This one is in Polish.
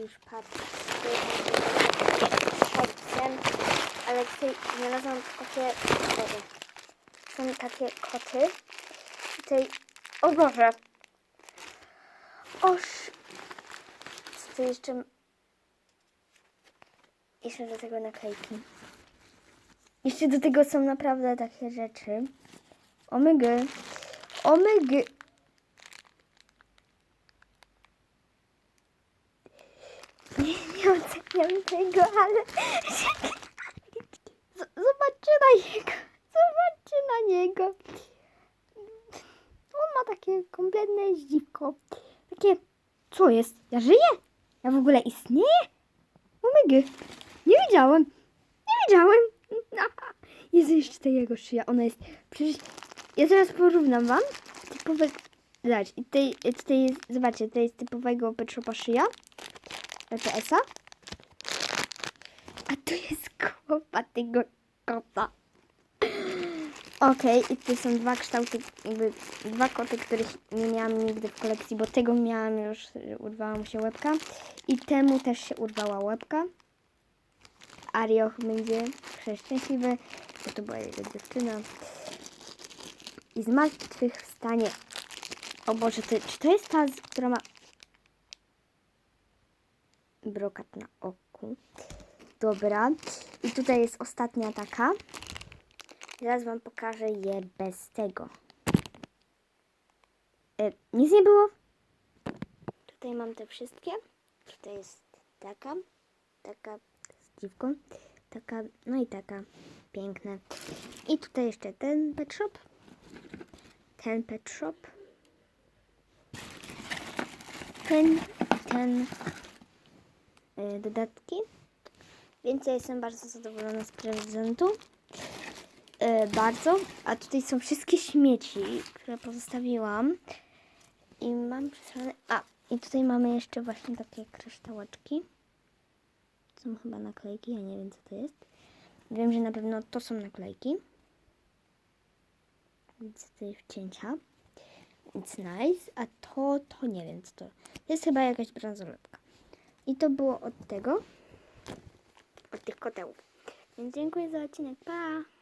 już patrzę. Szopcem, ale tutaj znalazłam takie, Boże, są takie koty. Tutaj, o Boże. Oż. Co tu jeszcze? Jeszcze do tego naklejki. Jeszcze do tego są naprawdę takie rzeczy. Omygy. Omygy. Nie, oceniam tego, ale... Zobaczcie na niego. Zobaczcie na niego. On ma takie kompletne zdziwko. Takie... Co jest? Ja żyję? Ja w ogóle istnieję? Omygy. Nie wiedziałem. Nie wiedziałem. Jest jeszcze ta jego szyja. Ona jest... Przecież... Ja zaraz porównam wam. Typowe... Zobacz, tutaj, tutaj jest... Zobaczcie, to jest typowego Pet Shopa szyja. LPS-a. A tu jest głowa tego kota. Okej, i tu są dwa kształty, jakby dwa koty, których nie miałam nigdy w kolekcji, bo tego miałam już, urwała mu się łebka. I temu też się urwała łebka. Arioch będzie przeszczęśliwy, bo to była jego dziewczyna. I z martwych wstanie. O Boże, to, czy to jest ta, która ma brokat na oku? Dobra. I tutaj jest ostatnia taka. Zaraz wam pokażę je bez tego. E, nic nie było. Tutaj mam te wszystkie. Tutaj jest taka, taka z dziwką, taka, no i taka piękne. I tutaj jeszcze ten pet shop. Ten pet shop. Ten, ten y, dodatki. Więc ja jestem bardzo zadowolona z prezentu. E, bardzo. A tutaj są wszystkie śmieci, które pozostawiłam. I mam przesłane... A, i tutaj mamy jeszcze właśnie takie kryształeczki. Są chyba naklejki, ja nie wiem co to jest. Wiem, że na pewno to są naklejki. Widzę tutaj wcięcia. It's nice. A to, to nie wiem co to. To jest chyba jakaś bransoletka. I to było od tego. Od tych kotełów. Więc dziękuję za odcinek. Pa!